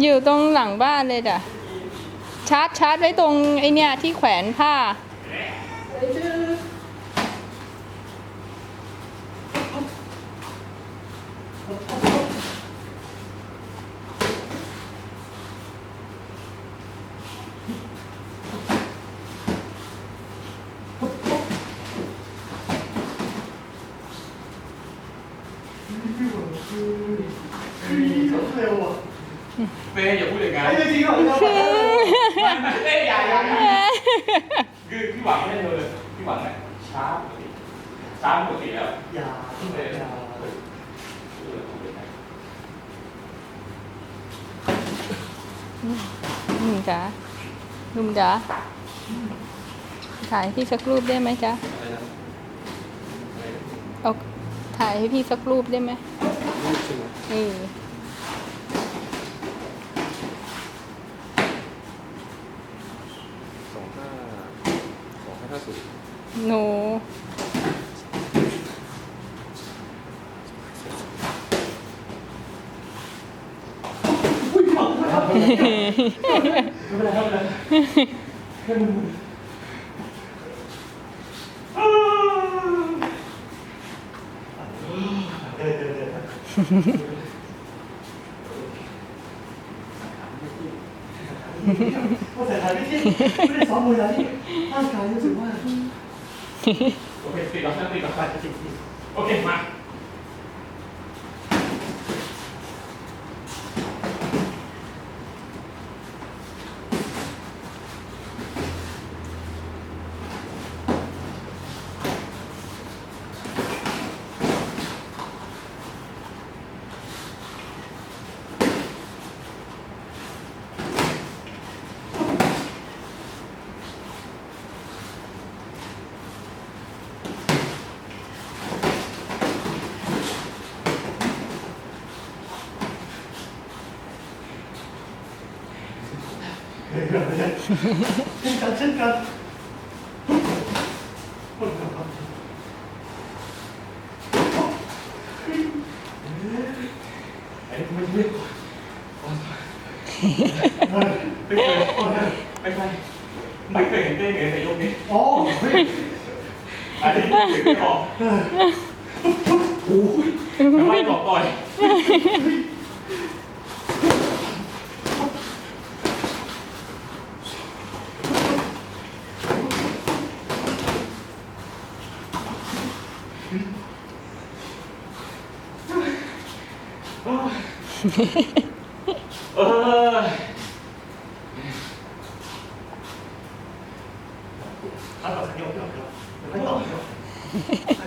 อยู่ตรงหลังบ้านเลยจ้ะชาร์จชาร์จไว้ตรงไอเนี่ยที่แขวนผ้า เร็วอะ เฟ่อย่าพูดอย่างนั้นไอ้จริงเหรอเฟ่อย่าอย่าอย่าคือพี่หวังไม่ได้เธอเลยพี่หวังเนี่ยช้าปกติช้าปกติแล้วอย่าที่ไหนอย่าหนุ่มจ๋าหนุ่มจ๋าถ่ายให้พี่สักรูปได้ไหมจ๊ะเอาถ่ายให้พี่สักรูปได้ไหมเออ สองห้าสอง ห้าห้าศูนย์หนูอุ้ยหวังไม่เป็นไรไม่เป็นไรแค่มึงเดินเดินเดินก็ใส่ถ่ายไม่ใช่ไม่ได้ซ้อมมวยนะที่ ร่างกายรู้สึกว่า โอเคปิดแล้วปิดแล้วโอเคมา เช่นกันเช่นกันไอ้ไม่ไม่ไม่เคยไม่เคยไม่เคยเห็นเต้เหนื่อยแต่ยกนี้อ๋อเฮ้ยอันนี้ถึงไม่ออกโอ้ยทำไมบอกต่อย เออถ้าต่อสักยกย